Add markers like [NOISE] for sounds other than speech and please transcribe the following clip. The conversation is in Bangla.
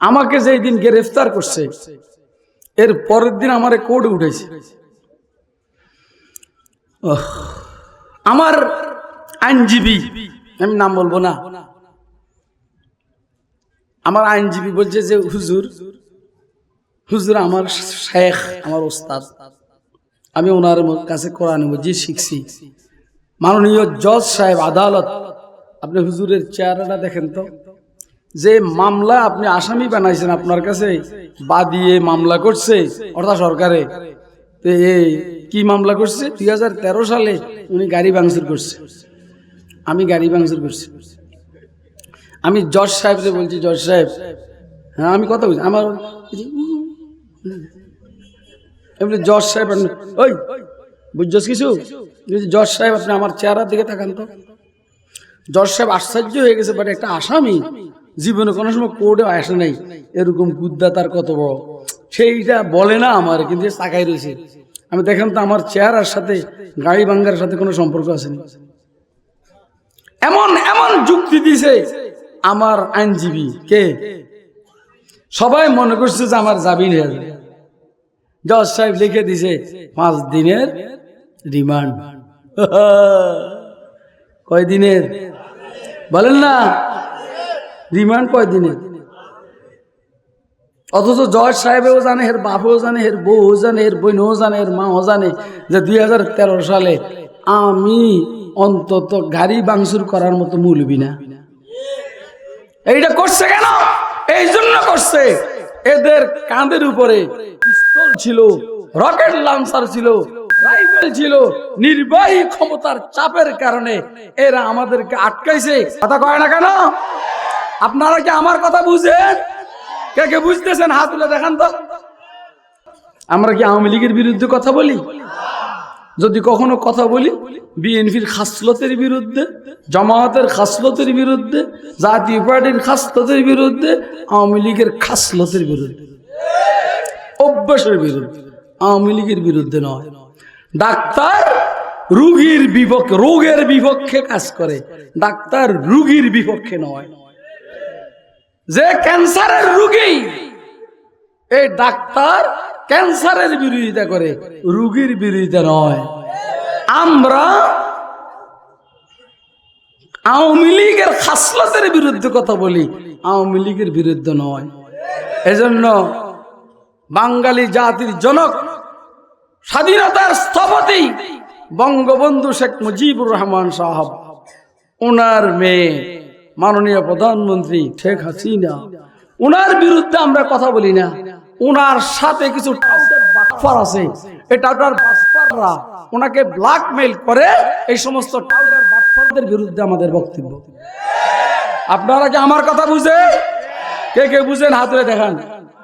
আমাকে যেই দিন গ্রেফতার করছে, এর পরের দিন আমার কোর্টে উঠেছে আমার আইনজীবী, আমি নাম বলব না। আমার আইনজীবী বলছে যে, হুজুর হুজুর আমার শেখ, আমার ওস্তাদ, আমি ওনার কাছে কোরআন মজিদ শিখছি। মাননীয় জজ সাহেব আদালত, আপনি হুজুরের চেহারাটা দেখেন তো। যে মামলা আপনি আসামি বানাইছেন আপনার কাছে, বা দিয়ে মামলা করছে অর্থাৎ সরকারে এই কি মামলা করছে? দু হাজার তেরো সালে উনি গাড়ি ভাঙচুর করছে। আমি গাড়ি ভাঙচুর করছি। আমি জজ সাহেবকে বলছি, জজ সাহেব হ্যাঁ আমি কথা বলছি, আমার জজ সাহেব ওই, বুঝছস কিছু? জজ সাহেব, আপনি আমার চেহারার দিকে তাকান তো। জজ সাহেব আশ্চর্য হয়ে গেছে বাট একটা আসামি জীবনে কোনো সময় কোর্টে আসে নাই। এরকম গুদ্দা তার কত বড়। সেইটা বলে না আমার, কিন্তু তাকাই রয়েছে। আমি দেখেন তো আমার চেহারার সাথে, গাড়ি ভাঙ্গার সাথে কোনো সম্পর্ক আসেনি এমন এমন যুক্তি দিছে আমার আইনজীবী। কে? সবাই মনে করছে যে আমার জামিন হয়ে যাবে জজ সাহেব লিখে দিছে পাঁচ দিনের রিমান্ড। [LAUGHS] কয় দিনের বলেন না। রিমান্ড কয় দিনের অথচ জজ সাহেবেও জানে, এর বাপও জানে, এর বউও জানে, এর বোনও জানে, এর মাও জানে যে দুই সালে আমি অন্তত গাড়ি বাংসুর করার মতো মূলবি না। এইটা করছে কেন? এই জন্য করছে। এদের কাঁধের উপরে পিস্তল ছিল, রকেট লাঞ্চার ছিল রাইফেল ছিল, নির্বাহী ক্ষমতার চাপের কারণে এরা আমাদেরকে আটকাইছে। কথা কয় না কেন? আপনারা কি আমার কথা বুঝেন? কে কে বুঝতেছেন? হাত তুলে দেখান তো। আমরা কি আওয়ামী লীগের বিরুদ্ধে কথা বলি? যদি কখনো কথা বলি, বিএনপির খাসলতের বিরুদ্ধে, জামায়াতের খাসলতের বিরুদ্ধে, জাতীয় পার্টির খাসলতের বিরুদ্ধে, আওয়ামী লীগের খাসলতের বিরুদ্ধে। অভ্যাসের বিরুদ্ধে, আওয়ামী লীগের বিরুদ্ধে নয়। ডাক্তার রুগীর বিপক্ষে, রোগের বিপক্ষে কাজ করে। ডাক্তার রুগীর বিপক্ষে নয়। যে ক্যান্সারের রুগী, এই ডাক্তার ক্যান্সারের বিরোধিতা করে, রুগীর বিরোধিতা নয়। আমরা আওয়ামী লীগের খাসলতের বিরুদ্ধে কথা বলি, আওয়ামী লীগের বিরুদ্ধে নয়। এজন্য বাঙালি জাতির জনক, স্বাধীনতার স্থপতি বঙ্গবন্ধু শেখ মুজিবুর রহমান সাহাব, ওনার মেয়ে মাননীয় প্রধানমন্ত্রী শেখ হাসিনা। ওনার বিরুদ্ধে আমরা কথা বলি না। ওনার সাথে কিছু আছে। বাটপাররা ওনাকে ব্ল্যাকমেইল করে এই সমস্ত বিরুদ্ধে আমাদের বক্তব্য। আপনারা কি আমার কথা বুঝে? কে কে বুঝেন হাতে দেখান।